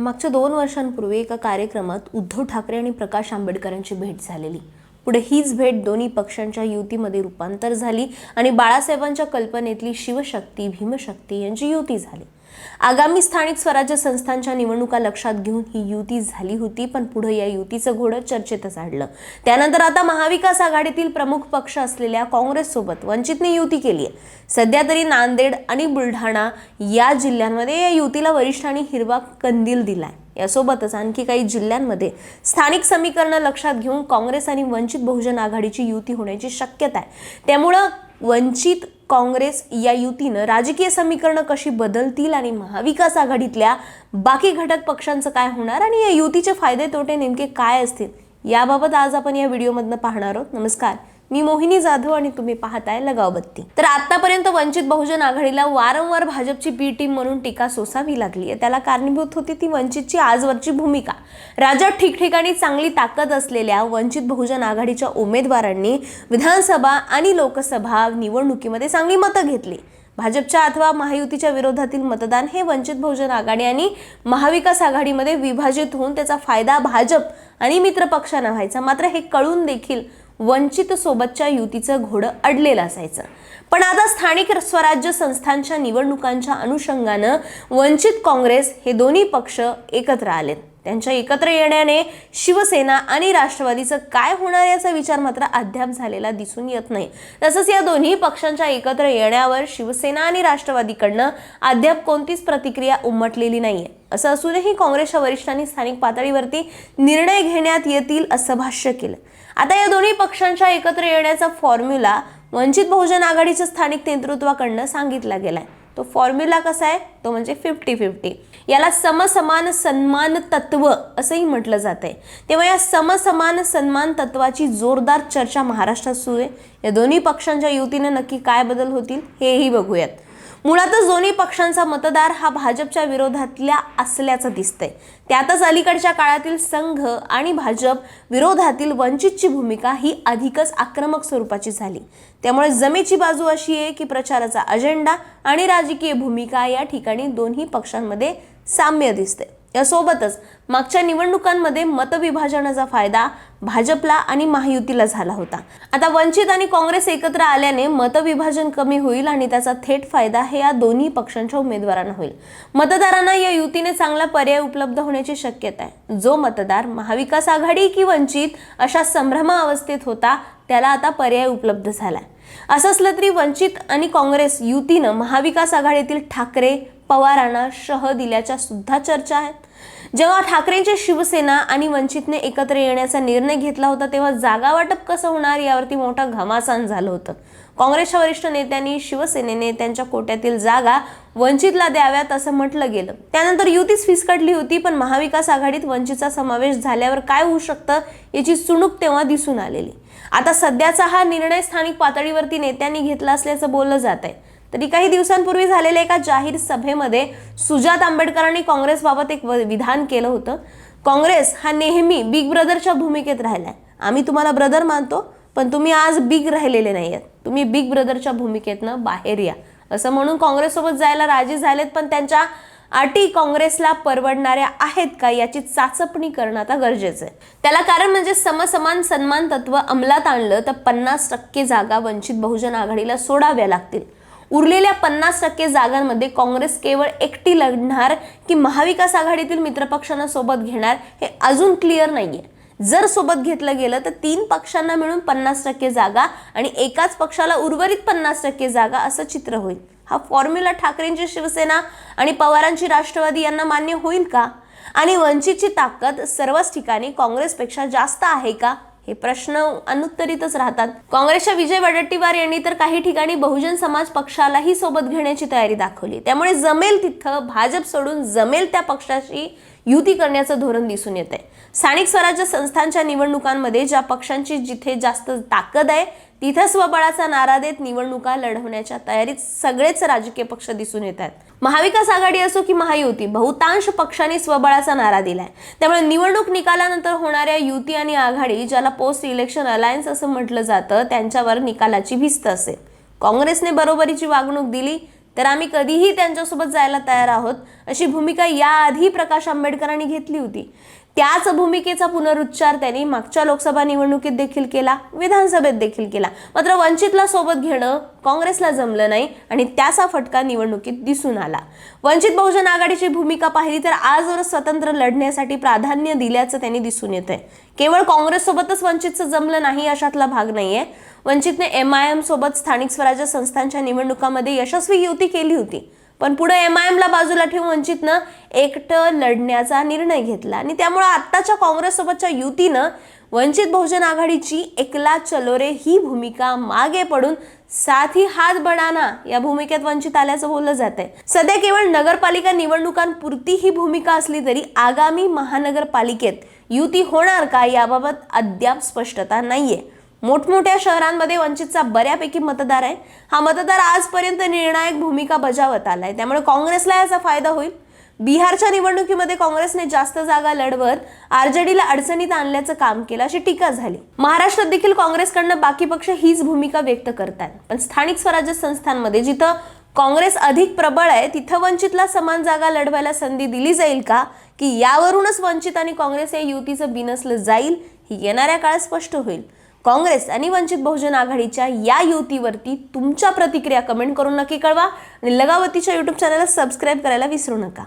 मागच्या दोन वर्षांपूर्वी एका कार्यक्रमात उद्धव ठाकरे आणि प्रकाश आंबेडकरांची भेट झालेली. पुढे हीच भेट दोन्ही पक्षांच्या युतीमध्ये रूपांतर झाली आणि बाळासाहेबांच्या कल्पनेतली शिवशक्ती भीमशक्ती यांची युती झाली. आगामी स्थानिक स्वराज्य संस्थांच्या निवडणुका लक्षात घेऊन ही युती झाली होती पण पुढे या युतीचं घोडं चर्चेतच आढलं त्यानंतर आता महाविकास आघाडीतील प्रमुख पक्ष असलेल्या काँग्रेससोबत वंचितने युती केली आहे. सध्या तरी नांदेड आणि बुलढाणा या जिल्ह्यांमध्ये या युतीला वरिष्ठांनी हिरवा कंदील दिलाय. यासोबतच आणखी काही जिल्ह्यांमध्ये स्थानिक समीकरणं लक्षात घेऊन काँग्रेस आणि वंचित बहुजन आघाडीची युती होण्याची शक्यता आहे. त्यामुळं वंचित काँग्रेस या युतीनं राजकीय समीकरणं कशी बदलतील आणि महाविकास आघाडीतल्या बाकी घटक पक्षांचं काय होणार आणि या युतीचे फायदे तोटे नेमके काय असतील याबाबत आज आपण या व्हिडिओमधनं पाहणार आहोत. नमस्कार. मी मोहिनी जाधव आणि तुम्ही पाहताय लगाव बत्ती. तर आतापर्यंत वंचित बहुजन आघाडीला वारंवार भाजपची बी टीम म्हणून टीका सोसावी लागली आहे. त्याला कारणीभूत होती ती वंचितची आजवरची भूमिका. राज्यात ठिकठिकाणी चांगली ताकद असलेल्या वंचित बहुजन आघाडीच्या उमेदवारांनी विधानसभा आणि लोकसभा निवडणुकीमध्ये चांगली मतं घेतली. भाजपच्या अथवा महायुतीच्या विरोधातील मतदान हे वंचित बहुजन आघाडी आणि महाविकास आघाडीमध्ये विभाजित होऊन त्याचा फायदा भाजप आणि मित्रपक्षांना व्हायचा. मात्र हे कळून देखील वंचित सोबतच्या युतीचं घोडं अडलेलं असायचं. पण आता स्थानिक स्वराज्य संस्थांच्या निवडणुकांच्या अनुषंगानं वंचित काँग्रेस हे दोन्ही पक्ष एकत्र आलेत. त्यांच्या एकत्र येण्याने शिवसेना आणि राष्ट्रवादीचं काय होणार याचा विचार मात्र अद्याप झालेला दिसून येत नाही. तसंच या दोन्ही पक्षांच्या एकत्र येण्यावर शिवसेना आणि राष्ट्रवादीकडनं अद्याप कोणतीच प्रतिक्रिया उमटलेली नाहीये. असं असूनही काँग्रेसच्या वरिष्ठांनी स्थानिक पातळीवरती निर्णय घेण्यात येतील असं भाष्य केलं. आता या दोन्ही पक्षांच्या एकत्र येण्याचा फॉर्म्युला वंचित बहुजन आघाडीच्या स्थानिक नेतृत्वाकडनं सांगितला गेलाय. तो फॉर्म्युला कसा आहे? तो म्हणजे फिफ्टी फिफ्टी. याला समसमान सन्मान तत्व असंही म्हटलं जात आहे तेव्हा या समसमान सन्मान तत्वाची जोरदार चर्चा महाराष्ट्रात सुरू आहे. या दोन्ही पक्षांच्या युतीने नक्की काय बदल होतील हेही बघूयात. मुळातच दोन्ही पक्षांचा मतदार हा भाजपच्या विरोधातल्या असल्याचं दिसतंय. त्यातच अलीकडच्या काळातील संघ आणि भाजप विरोधातील वंचितची भूमिका ही अधिकच आक्रमक स्वरूपाची झाली. त्यामुळे जमेची बाजू अशी आहे की प्रचाराचा अजेंडा आणि राजकीय भूमिका या ठिकाणी दोन्ही पक्षांमध्ये साम्य दिसते यासोबतच मागच्या निवडणुकांमध्ये मतविभाजनाचा फायदा भाजपला आणि महायुतीला झाला होता. आता वंचित आणि काँग्रेस एकत्र आल्याने मतविभाजन कमी होईल आणि त्याचा थेट फायदा हे या दोन्ही पक्षांच्या उमेदवारांना होईल. मतदारांना या युतीने चांगला पर्याय उपलब्ध होण्याची शक्यता आहे. जो मतदार महाविकास आघाडी की वंचित अशा संभ्रमा अवस्थेत होता त्याला आता पर्याय उपलब्ध झाला असं असलं तरी वंचित आणि काँग्रेस युतीनं महाविकास आघाडीतील ठाकरे पवारांना शह दिल्याच्या सुद्धा चर्चा आहेत. जेव्हा ठाकरेंची शिवसेना आणि वंचितने एकत्र येण्याचा निर्णय घेतला होता तेव्हा जागा वाटप कसं होणार यावरती मोठा घमासान झालं होतं. काँग्रेसच्या वरिष्ठ नेत्यांनी शिवसेनेने त्यांच्या कोट्यातील जागा वंचितला द्याव्यात असं म्हटलं गेलं. त्यानंतर युतीच फिसकटली होती पण महाविकास आघाडीत वंचितचा समावेश झाल्यावर काय होऊ शकतं याची चुणूक तेव्हा दिसून आलेली. आता सध्याचा हा निर्णय स्थानिक पातळीवरती नेत्यांनी घेतला असल्याचं बोललं जात आहे तरी काही दिवसांपूर्वी झालेल्या एका जाहीर सभेमध्ये सुजात आंबेडकरांनी काँग्रेसबाबत एक विधान केलं होतं. काँग्रेस हा नेहमी बिग ब्रदरच्या भूमिकेत राहिलाय. आम्ही तुम्हाला ब्रदर मानतो पण तुम्ही आज बिग राहिलेले नाही आहेत तुम्ही बिग ब्रदरच्या भूमिकेतनं बाहेर या. असं म्हणून काँग्रेससोबत जायला राजी झालेत पण त्यांच्या अटी काँग्रेसला परवडणाऱ्या आहेत का याची चाचपणी करणं आता गरजेचं आहे. त्याला कारण म्हणजे समसमान सन्मान तत्व अंमलात आणलं तर पन्नास टक्के जागा वंचित बहुजन आघाडीला सोडाव्या लागतील. उरलेल्या पन्नास टक्के जागांमध्ये काँग्रेस केवळ एकटी लढणार की महाविकास आघाडीतील मित्रपक्षांना सोबत घेणार हे अजून क्लिअर नाहीये. जर सोबत घेतलं गेलं तर तीन पक्षांना मिळून पन्नास टक्के जागा आणि एकाच पक्षाला उर्वरित पन्नास टक्के जागा असं चित्र होईल. हा फॉर्म्युला ठाकरेंची शिवसेना आणि पवारांची राष्ट्रवादी यांना मान्य होईल का? आणि वंचितची ताकद सर्वच ठिकाणी काँग्रेसपेक्षा जास्त आहे का? हे प्रश्न अनुत्तरितच राहतात. काँग्रेसच्या विजय वडट्टीवार यांनी तर काही ठिकाणी बहुजन समाज पक्षालाही सोबत घेण्याची तयारी दाखवली. त्यामुळे जमेल तिथं भाजप सोडून जमेल त्या पक्षाशी युती करण्याचं धोरण दिसून येत आहे स्थानिक स्वराज्य संस्थांच्या निवडणुकांमध्ये ज्या पक्षांची जिथे जास्त ताकद आहे तिथे स्वबळाचा नारा देत निवडणुका लढवण्याच्या तयारीत सगळेच राजकीय पक्ष दिसून येत आहेत. महाविकास आघाडी असो की महायुती बहुतांश पक्षांनी स्वबळाचा नारा दिलाय. त्यामुळे निवडणूक निकालानंतर होणाऱ्या युती आणि आघाडी ज्याला पोस्ट इलेक्शन अलायन्स असं म्हटलं जातं त्यांच्यावर निकालाची भिस्त असेल. काँग्रेसने बरोबरीची वागणूक दिली तर आम्ही कधीही त्यांच्यासोबत जायला तयार आहोत अशी भूमिका याआधी प्रकाश आंबेडकरांनी घेतली होती. त्याच भूमिकेचा पुनरुच्चार त्यांनी मागच्या लोकसभा निवडणुकीत देखील केला विधानसभेत देखील केला. मात्र वंचितला सोबत घेणं काँग्रेसला जमलं नाही आणि त्याचा फटका निवडणुकीत दिसून आला. वंचित बहुजन आघाडीची भूमिका पाहिली तर आजवर स्वतंत्र लढण्यासाठी प्राधान्य दिल्याचं त्यांनी दिसून येतंय. केवळ काँग्रेससोबतच वंचितचं जमलं नाही अशातला भाग नाहीये. वंचितने एम आय एम सोबत स्थानिक स्वराज्य संस्थांच्या निवडणुकामध्ये यशस्वी युती केली होती. पण पुढे एम आय एमला बाजूला ठेवून वंचितनं एकटं लढण्याचा निर्णय घेतला. आणि त्यामुळे आत्ताच्या काँग्रेससोबतच्या युतीनं वंचित बहुजन आघाडीची एकला चलो रे ही भूमिका मागे पडून साथी हात बनाना या भूमिकेत वंचित आल्याचं बोललं जात आहे सध्या केवळ नगरपालिका निवडणुकांपुरती ही भूमिका असली तरी आगामी महानगरपालिकेत युती होणार का याबाबत अद्याप स्पष्टता नाहीये. मोठमोठ्या शहरांमध्ये वंचितचा बऱ्यापैकी मतदार आहे. हा मतदार आजपर्यंत निर्णायक भूमिका बजावत आलाय. त्यामुळे काँग्रेसला याचा फायदा होईल. बिहारच्या निवडणुकीमध्ये काँग्रेसने जास्त जागा लढवत आरजेडीला अडचणीत आणल्याचं काम केलं अशी टीका झाली. महाराष्ट्रात देखील काँग्रेसकडनं बाकी पक्ष हीच भूमिका व्यक्त करतात पण स्थानिक स्वराज्य संस्थांमध्ये जिथं काँग्रेस अधिक प्रबळ आहे तिथं वंचितला समान जागा लढवायला संधी दिली जाईल का? की यावरूनच वंचित आणि काँग्रेस या युतीचं बिनसलं जाईल ही येणाऱ्या काळात स्पष्ट होईल. काँग्रेस आणि वंचित बहुजन आघाडीच्या या युतीवरती तुमच्या प्रतिक्रिया कमेंट करून नक्की कळवा. आणि लगावतीच्या युट्यूब चॅनलला सबस्क्राईब करायला विसरू नका.